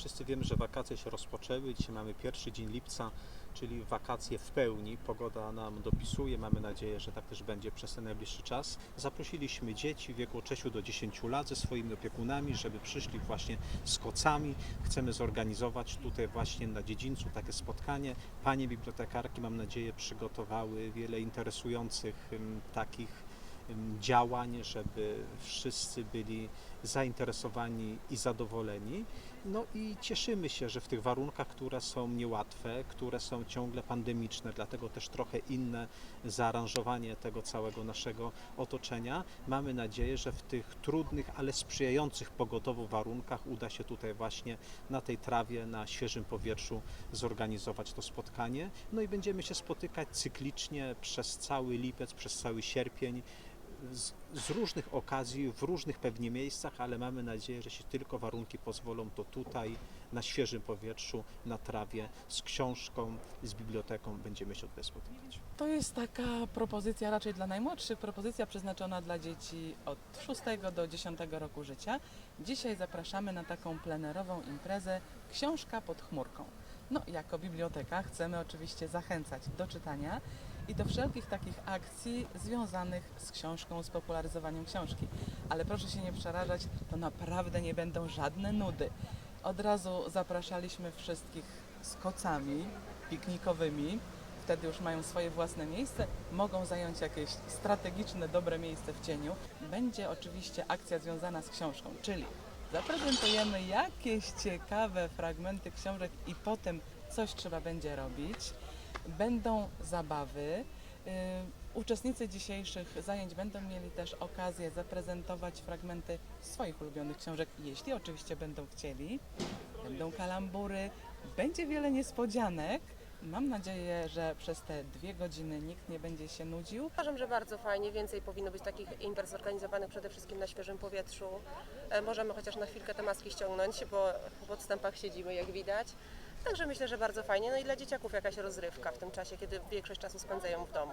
wszyscy wiemy, że wakacje się rozpoczęły. Dzisiaj mamy pierwszy dzień lipca, czyli wakacje w pełni. Pogoda nam dopisuje. Mamy nadzieję, że tak też będzie przez ten najbliższy czas. Zaprosiliśmy dzieci w wieku od 6 do 10 lat ze swoimi opiekunami, żeby przyszli właśnie z kocami. Chcemy zorganizować tutaj właśnie na dziedzińcu takie spotkanie. Panie bibliotekarki, mam nadzieję, przygotowały wiele interesujących em, takich działań, żeby wszyscy byli zainteresowani i zadowoleni. No i cieszymy się, że w tych warunkach, które są niełatwe, które są ciągle pandemiczne, dlatego też trochę inne zaaranżowanie tego całego naszego otoczenia, mamy nadzieję, że w tych trudnych, ale sprzyjających pogodowo warunkach uda się tutaj właśnie na tej trawie, na świeżym powietrzu zorganizować to spotkanie. No i będziemy się spotykać cyklicznie przez cały lipiec, przez cały sierpień z, z różnych okazji, w różnych pewnie miejscach, ale mamy nadzieję, że się tylko warunki pozwolą, to tutaj, na świeżym powietrzu, na trawie, z książką, z biblioteką będziemy się tutaj spotykać. To jest taka propozycja raczej dla najmłodszych, propozycja przeznaczona dla dzieci od 6 do 10 roku życia. Dzisiaj zapraszamy na taką plenerową imprezę Książka pod chmurką. No, jako biblioteka chcemy oczywiście zachęcać do czytania i do wszelkich takich akcji związanych z książką, z popularyzowaniem książki. Ale proszę się nie przerażać, to naprawdę nie będą żadne nudy. Od razu zapraszaliśmy wszystkich z kocami piknikowymi, wtedy już mają swoje własne miejsce, mogą zająć jakieś strategiczne, dobre miejsce w cieniu. Będzie oczywiście akcja związana z książką, czyli zaprezentujemy jakieś ciekawe fragmenty książek i potem coś trzeba będzie robić. Będą zabawy. Yy, Uczestnicy dzisiejszych zajęć będą mieli też okazję zaprezentować fragmenty swoich ulubionych książek, jeśli oczywiście będą chcieli. Będą kalambury, będzie wiele niespodzianek. Mam nadzieję, że przez te dwie godziny nikt nie będzie się nudził. Uważam, że bardzo fajnie. Więcej powinno być takich imprez zorganizowanych przede wszystkim na świeżym powietrzu. E, Możemy chociaż na chwilkę te maski ściągnąć, bo w odstępach siedzimy, jak widać. Także myślę, że bardzo fajnie. No i dla dzieciaków jakaś rozrywka w tym czasie, kiedy większość czasu spędzają w domu.